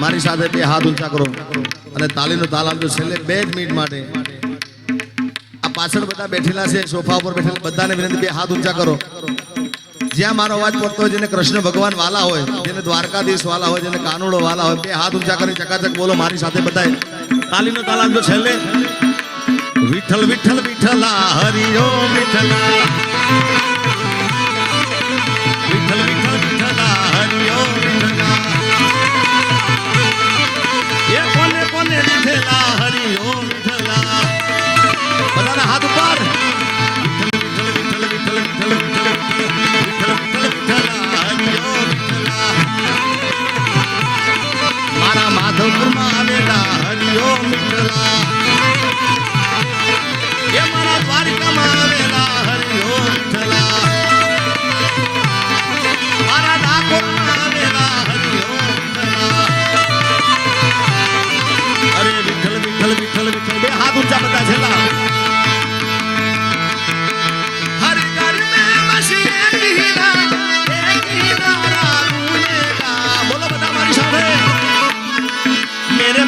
મારી સાથે બે હાથ ઊંચા કરો અને તાલીનો તાલ આપજો. છેલ્લે બે જ મિનિટ માટે આ પાછળ બધા બેઠેલા છે, સોફા ઉપર બેઠેલા, બધાને વિનંતી, બે હાથ ઊંચા કરો. જ્યાં મારો અવાજ પડતો હોય, જેને કૃષ્ણ ભગવાન વાલા હોય, જેને દ્વારકાધીશ વાલા હોય, જેને કાનુડો વાલા હોય, બે હાથ ઊંચા કરી ચકાચક બોલો મારી સાથે બધાય. તાલીનો તાલ આપજો છેલ્લે. વિઠ્ઠલ વિઠ્ઠલ, વિઠ્ઠલા, હરિ ઓમ વિઠ્ઠલા વિઠ્ઠલ.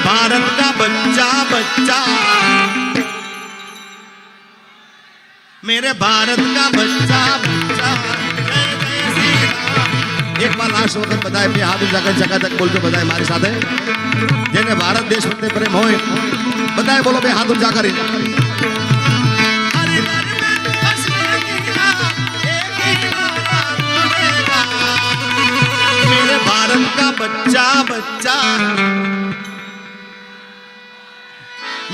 भारत का बच्चा बच्चा। मेरे भारत का बच्चा बच्चा। एक बार लास्ट होकर बताए पे हाथ जाकर जगह तक बोल के बताए हमारे साथ है। जिन्हें भारत देश में प्रेम हो बताए बोलो भाई हाथ उठा कर भारत का बच्चा बच्चा।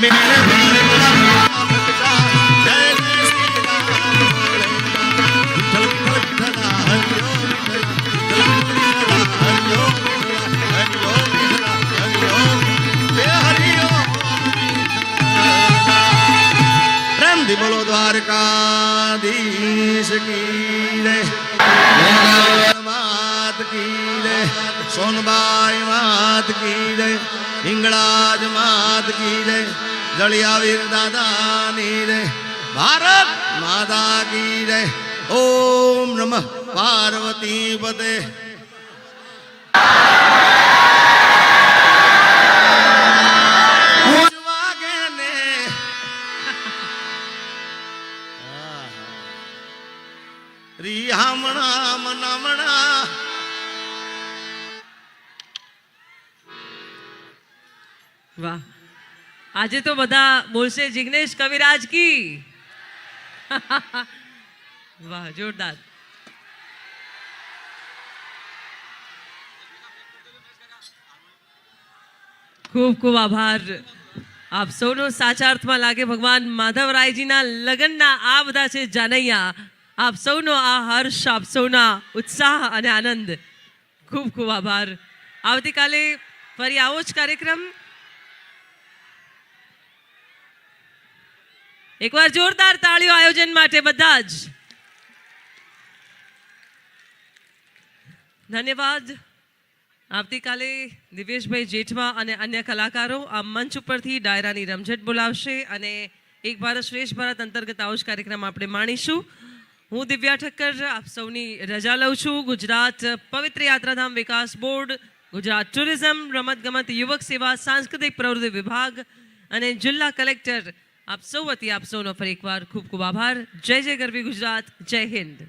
मेरे દ્વારકાધીશ કી રે માત કી રે, સોનબાઈ માત કી હિંગળાજ માત કી રે, જળિયાવીર દાદાની રે, ભારત માતા કી રે, ઓમ નમઃ પાર્વતી પતે આજે તો બધા બોલશે જિગ્નેશ કવિરાજ કી. વાહ, જોરદાર. ખૂબ ખૂબ આભાર. આપ સૌનો સાચા અર્થમાં લાગે ભગવાન માધવરાયજીના લગ્નના આ બધા છે જાનૈયા. આપ સૌનો આ હર્ષ, આપ સૌના ઉત્સાહ અને આનંદ. ખૂબ ખૂબ આભાર. આવતીકાલે ફરી આવો જ કાર્યક્રમ. એકવાર જોરદાર તાળીઓ આયોજન માટે બધા જ. ધન્યવાદ. આવતીકાલે દિવેશભાઈ જેઠવા અને અન્ય કલાકારો આ મંચ ઉપરથી ડાયરાની રમઝટ બોલાવશે અને એક ભારત શ્રેષ્ઠ ભારત અંતર્ગત આવો જ કાર્યક્રમ આપણે માણીશું. હું દિવ્યા ઠક્કર, આપ સૌની રજા લઉં છું. ગુજરાત પવિત્ર યાત્રાધામ વિકાસ બોર્ડ, ગુજરાત ટુરિઝમ રમતગમત યુવક સેવા સાંસ્કૃતિક પ્રવૃત્તિ વિભાગ અને જિલ્લા કલેક્ટર, આપ સૌ વતી આપ સૌનો ફરી એકવાર ખૂબ ખૂબ આભાર. જય જય ગરવી ગુજરાત, જય હિન્દ.